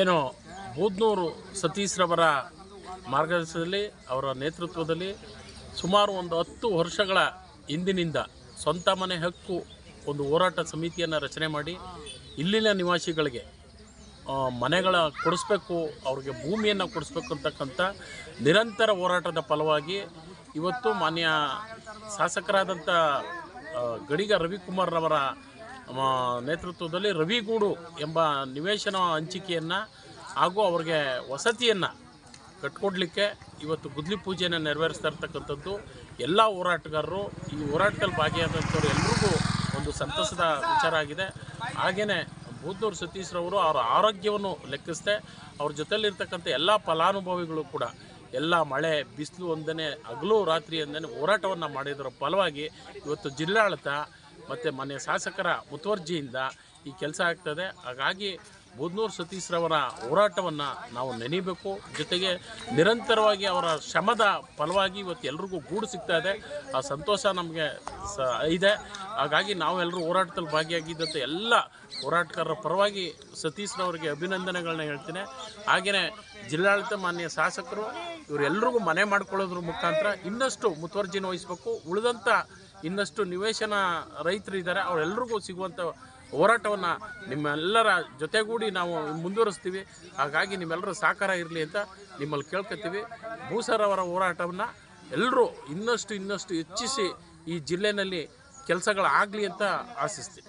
ಏನು ಬೂದ್ನೂರು ಸತೀಶ್ರವರ ಮಾರ್ಗದರ್ಶನದಲ್ಲಿ, ಅವರ ನೇತೃತ್ವದಲ್ಲಿ ಸುಮಾರು ಒಂದು ಹತ್ತು ವರ್ಷಗಳ ಹಿಂದಿನಿಂದ ಸ್ವಂತ ಮನೆ ಹಕ್ಕು ಒಂದು ಹೋರಾಟ ಸಮಿತಿಯನ್ನು ರಚನೆ ಮಾಡಿ ಇಲ್ಲಿನ ನಿವಾಸಿಗಳಿಗೆ ಮನೆಗಳ ಕೊಡಿಸ್ಬೇಕು, ಅವ್ರಿಗೆ ಭೂಮಿಯನ್ನು ಕೊಡಿಸ್ಬೇಕು ಅಂತಕ್ಕಂಥ ನಿರಂತರ ಹೋರಾಟದ ಫಲವಾಗಿ ಇವತ್ತು ಮಾನ್ಯ ಶಾಸಕರಾದಂಥ ಗಡಿಗ ರವಿಕುಮಾರ್ರವರ ನೇತೃತ್ವದಲ್ಲಿ ರವಿಗೂಡು ಎಂಬ ನಿವೇಶನ ಹಂಚಿಕೆಯನ್ನು ಹಾಗೂ ಅವರಿಗೆ ವಸತಿಯನ್ನು ಕಟ್ಕೊಡ್ಲಿಕ್ಕೆ ಇವತ್ತು ಗುದ್ಲಿ ಪೂಜೆಯನ್ನು ನೆರವೇರಿಸ್ತಾ ಇರ್ತಕ್ಕಂಥದ್ದು ಎಲ್ಲ ಹೋರಾಟಗಾರರು. ಈ ಹೋರಾಟದಲ್ಲಿ ಭಾಗಿಯಾದಂಥವ್ರು ಎಲ್ರಿಗೂ ಒಂದು ಸಂತಸದ ವಿಚಾರ ಆಗಿದೆ. ಹಾಗೆಯೇ ಬೂದೂರು ಸತೀಶ್ರವರು ಅವರ ಆರೋಗ್ಯವನ್ನು ಲೆಕ್ಕಿಸದೆ ಅವ್ರ ಜೊತೆಯಲ್ಲಿರ್ತಕ್ಕಂಥ ಎಲ್ಲ ಫಲಾನುಭವಿಗಳು ಕೂಡ ಎಲ್ಲ ಮಳೆ, ಬಿಸಿಲು ಒಂದನೇ ಹಗಲು ರಾತ್ರಿ ಒಂದನೇ ಹೋರಾಟವನ್ನು ಮಾಡಿದರ ಫಲವಾಗಿ ಇವತ್ತು ಜಿಲ್ಲಾಡಳಿತ ಮತ್ತು ಮನೆ ಶಾಸಕರ ಮುತುವರ್ಜಿಯಿಂದ ಈ ಕೆಲಸ ಆಗ್ತದೆ. ಹಾಗಾಗಿ ಬುದ್ನೂರು ಸತೀಶ್ರವರ ಹೋರಾಟವನ್ನು ನಾವು ನೆನೀಬೇಕು. ಜೊತೆಗೆ ನಿರಂತರವಾಗಿ ಅವರ ಶ್ರಮದ ಫಲವಾಗಿ ಇವತ್ತು ಎಲ್ರಿಗೂ ಗೂಡು ಸಿಗ್ತಾ ಇದೆ. ಆ ಸಂತೋಷ ನಮಗೆ ಸ ಇದೆ. ಹಾಗಾಗಿ ನಾವೆಲ್ಲರೂ ಹೋರಾಟದಲ್ಲಿ ಭಾಗಿಯಾಗಿದ್ದಂಥ ಎಲ್ಲ ಹೋರಾಟಗಾರರ ಪರವಾಗಿ ಸತೀಶ್ರವರಿಗೆ ಅಭಿನಂದನೆಗಳನ್ನ ಹೇಳ್ತೀನಿ. ಹಾಗೆಯೇ ಜಿಲ್ಲಾಡಳಿತ ಮಾನ್ಯ ಶಾಸಕರು ಇವರೆಲ್ಲರಿಗೂ ಮನೆ ಮಾಡ್ಕೊಳ್ಳೋದ್ರ ಮುಖಾಂತರ ಇನ್ನಷ್ಟು ಮುತುವರ್ಜಿನ ವಹಿಸಬೇಕು. ಉಳಿದಂಥ ಇನ್ನಷ್ಟು ನಿವೇಶನ ರೈತರು ಇದ್ದಾರೆ ಅವರೆಲ್ಲರಿಗೂ ಸಿಗುವಂಥ ಹೋರಾಟವನ್ನು ನಿಮ್ಮೆಲ್ಲರ ಜೊತೆಗೂಡಿ ನಾವು ಮುಂದುವರಿಸ್ತೀವಿ. ಹಾಗಾಗಿ ನಿಮ್ಮೆಲ್ಲರ ಸಹಕಾರ ಇರಲಿ ಅಂತ ನಿಮ್ಮಲ್ಲಿ ಕೇಳ್ಕೊತೀವಿ. ಭೂಸರವರ ಹೋರಾಟವನ್ನು ಎಲ್ಲರೂ ಇನ್ನಷ್ಟು ಇನ್ನಷ್ಟು ಹೆಚ್ಚಿಸಿ ಈ ಜಿಲ್ಲೆಯಲ್ಲಿ ಕೆಲಸಗಳಾಗಲಿ ಅಂತ ಆಶಿಸ್ತೀವಿ